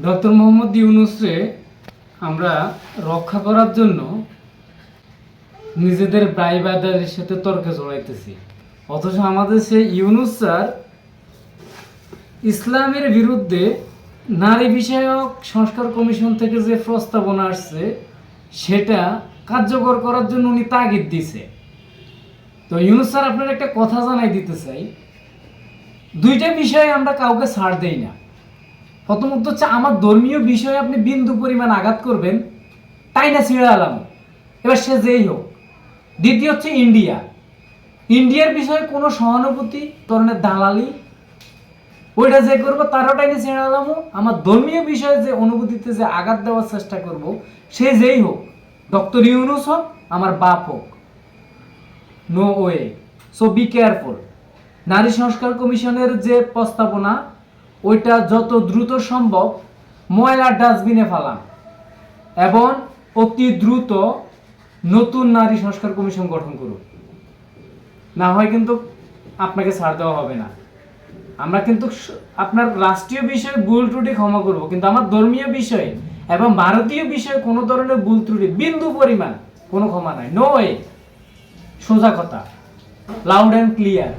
Doctor Mohammad ইউনুসরে আমরা রক্ষা করার জন্য নিজেদের ব্রাইবাদারের সাথে তর্কে জড়াইতেছি। অথচ আমাদের সেই ইউনুস স্যার ইসলামের বিরুদ্ধে নারী বিষয়ক সংস্কার কমিশন থেকে যে প্রস্তাবনা আসছে, সেটা কার্যকর করার জন্য উনি তাগিদ দিছে। তো ইউনুস স্যার আপনার একটা কথা জানাই দিতে চাই। দুইটা বিষয়ে আমরা কাউকে ছাড় দেই না। প্রথমত হচ্ছে আমার ধর্মীয় বিষয়ে আপনি বিন্দু পরিমাণ আঘাত করবেন, তাই না ছিঁড়ে আলাম? এবার সে যেই হোক। দ্বিতীয় হচ্ছে ইন্ডিয়া। ইন্ডিয়ার বিষয়ে কোনো সহানুভূতি, ধরনের দালালি, ওইটা যে করব তারও টাইনে ছেড়ে আলাম আমার ধর্মীয় বিষয়ে যে অনুভূতিতে যে আঘাত দেওয়ার চেষ্টা করব, সে যেই হোক। ডক্টর ইউনুস হোক, আমার বাপ হোক। No way so be careful নারী সংস্কার কমিশনের যে প্রস্তাবনা ওইটা যত দ্রুত সম্ভব ময়লার ডাস্টবিনে ফেলান এবং অতি দ্রুত নতুন নারী সংস্কার কমিশন গঠন করুন। না হয় কিন্তু আপনাকে ছাড় দেওয়া হবে না। আমরা কিন্তু আপনার রাষ্ট্রীয় বিষয়ে ভুল ত্রুটি ক্ষমা করব, কিন্তু আমার ধর্মীয় বিষয়ে এবং ভারতীয় বিষয়ে কোনো ধরনের ভুল ত্রুটি, বিন্দু পরিমাণ কোনো ক্ষমা নাই। নো ওয়ে সোজা কথা। Loud and clear